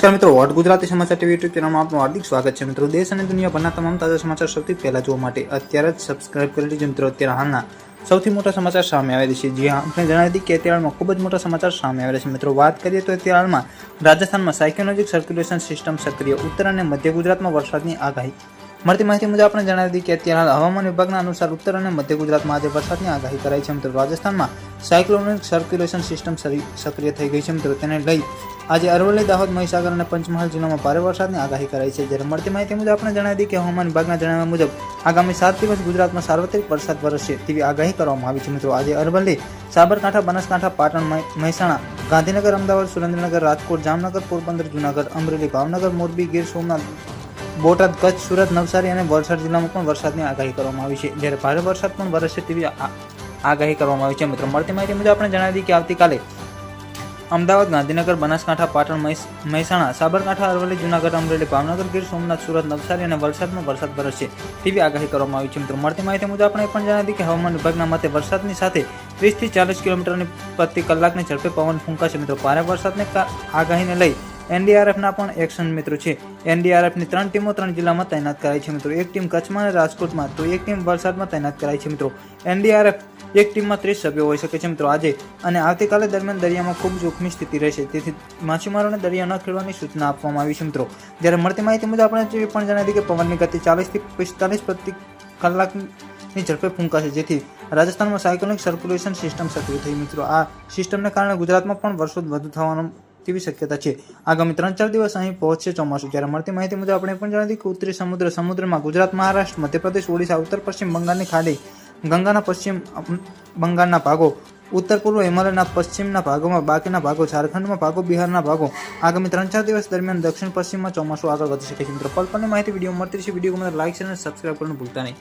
નમસ્કાર મિત્રો, વોટ ગુજરાતી સમાચાર ટીવી યુટ્યુબ ચેનલમાં આપનું હાર્દિક સ્વાગત છે. મિત્રો, દેશ અને દુનિયાભરના તમામ તાજા સમાચાર સૌથી પહેલા જોવા માટે અત્યારે જ સબસ્ક્રાઇબ કરી લીજો મિત્રો. અત્યારે હાલના સૌથી મોટા સમાચાર સામે આવેલા છે. જે આપણે જણાવી હતી કે અત્યારે હાલમાં ખૂબ જ મોટા સમાચાર સામે આવેલા છે. મિત્રો, વાત કરીએ તો અત્યારે હાલમાં રાજસ્થાનમાં સાયકોલોજીક સર્ક્યુલેશન સિસ્ટમ સક્રિય. ઉત્તર અને મધ્ય ગુજરાતમાં વરસાદની આગાહી મળતી માહિતી મુજબ આપણે જણાવી દીધી કે અત્યારે હાલ હવામાન વિભાગના અનુસાર ઉત્તર અને મધ્ય ગુજરાતમાં આજે વરસાદની આગાહી કરાઈ છે. મિત્રો, રાજસ્થાનમાં સાયક્લોનિક સર્ક્યુલેશન સિસ્ટમ સક્રિય થઈ ગઈ છે. મિત્રો, તેને લઈ આજે અરવલ્લી, દાહોદ, મહીસાગર અને પંચમહાલ જિલ્લામાં ભારે વરસાદની આગાહી કરાઈ છે. જ્યારે મળતી માહિતી મુજબ આપણે જણાવી દીધી કે હવામાન વિભાગના જણાવ્યા મુજબ આગામી સાત દિવસ ગુજરાતમાં સાર્વત્રિક વરસાદ વરસશે તેવી આગાહી કરવામાં આવી છે. મિત્રો, આજે અરવલ્લી, સાબરકાંઠા, બનાસકાંઠા, પાટણ મહેસાણા, ગાંધીનગર, અમદાવાદ, સુરેન્દ્રનગર, રાજકોટ, જામનગર, પોરબંદર, જુનાગઢ, અમરેલી, ભાવનગર, મોરબી, ગીર સોમનાથ બોટાદ, કચ્છ, સુરત, નવસારી અને વલસાડ જિલ્લામાં પણ વરસાદની આગાહી કરવામાં આવી છે. જ્યારે ભારે વરસાદ પણ વરસશે તેવી આગાહી કરવામાં આવી છે. મિત્રો, મળતી માહિતી મુજબ આપણે જણાવી દીધી કે આવતીકાલે અમદાવાદ, ગાંધીનગર, બનાસકાંઠા, પાટણ, મહેસ- મહેસાણા, સાબરકાંઠા, અરવલ્લી, જુનાગઢ, અમરેલી, ભાવનગર, ગીર સોમનાથ, સુરત, નવસારી અને વલસાડમાં વરસાદ વરસશે તેવી આગાહી કરવામાં આવી છે. મિત્રો, મળતી માહિતી મુજબ આપણે પણ જણાવી કે હવામાન વિભાગના મતે વરસાદની સાથે ત્રીસથી ચાલીસ કિલોમીટરની પ્રતિ કલાકની ઝડપે પવન ફૂંકાશે. મિત્રો, ભારે વરસાદને આગાહીને લઈ એનડીઆરએફના પણ એક્શન મિત્રો છે. એનડીઆરએફની ત્રણ ટીમો ત્રણ જિલ્લામાં તૈનાત કરાઈ છે મિત્રો. એક ટીમ કચ્છમાં અને રાજકોટમાં. તો એક ટીમ વલસાડમાં તૈનાત કરાઈ છે મિત્રો. એનડીઆરએફ એક ટીમમાં ત્રીસ સભ્યો હોઈ શકે છે મિત્રો આજે. અને આવતીકાલે દરમિયાન દરિયામાં ખૂબ જોખમી સ્થિતિ રહેશે. તેથી માછીમારોને દરિયા ન ખેડવાની સૂચના આપવામાં આવી છે મિત્રો. જ્યારે મળતી માહિતી મુજબ આપણે એ પણ જણાવી કે પવનની ગતિ ચાલીસથી પિસ્તાલીસ પ્રતિ કલાકની ઝડપે ફૂંકાશે. જેથી રાજસ્થાનમાં સાયકોનિક સર્ક્યુલેશન સિસ્ટમ સક્રિય થઈ. મિત્રો, આ સિસ્ટમને કારણે ગુજરાતમાં પણ વરસાદ વધુ થવાનો તેવી શક્યતા છે? આગામી ત્રણ ચાર દિવસ અહીં પહોંચશે ચોમાસું. જ્યારે મળતી માહિતી મુજબ આપણે પણ જણાવી કે ઉત્તરી સમુદ્ર સમુદ્રમાં ગુજરાત, મહારાષ્ટ્ર, મધ્યપ્રદેશ, ઓડિશા, ઉત્તર પશ્ચિમ બંગાળની ખાડી, ગંગાના પશ્ચિમ બંગાળના ભાગો, ઉત્તર પૂર્વ હિમાલયના પશ્ચિમના ભાગોમાં, બાકીના ભાગો, ઝારખંડમાં ભાગો, બિહારના ભાગો. આગામી ત્રણ ચાર દિવસ દરમિયાન દક્ષિણ પશ્ચિમમાં ચોમાસું આગળ વધી શકે છે. મિત્રો, પલ પલની માહિતી વીડિયો મળતી છે વીડિયો ગમે લાઈક અને સબસ્ક્રાઈબ કરવાનું ભૂલતા નહીં.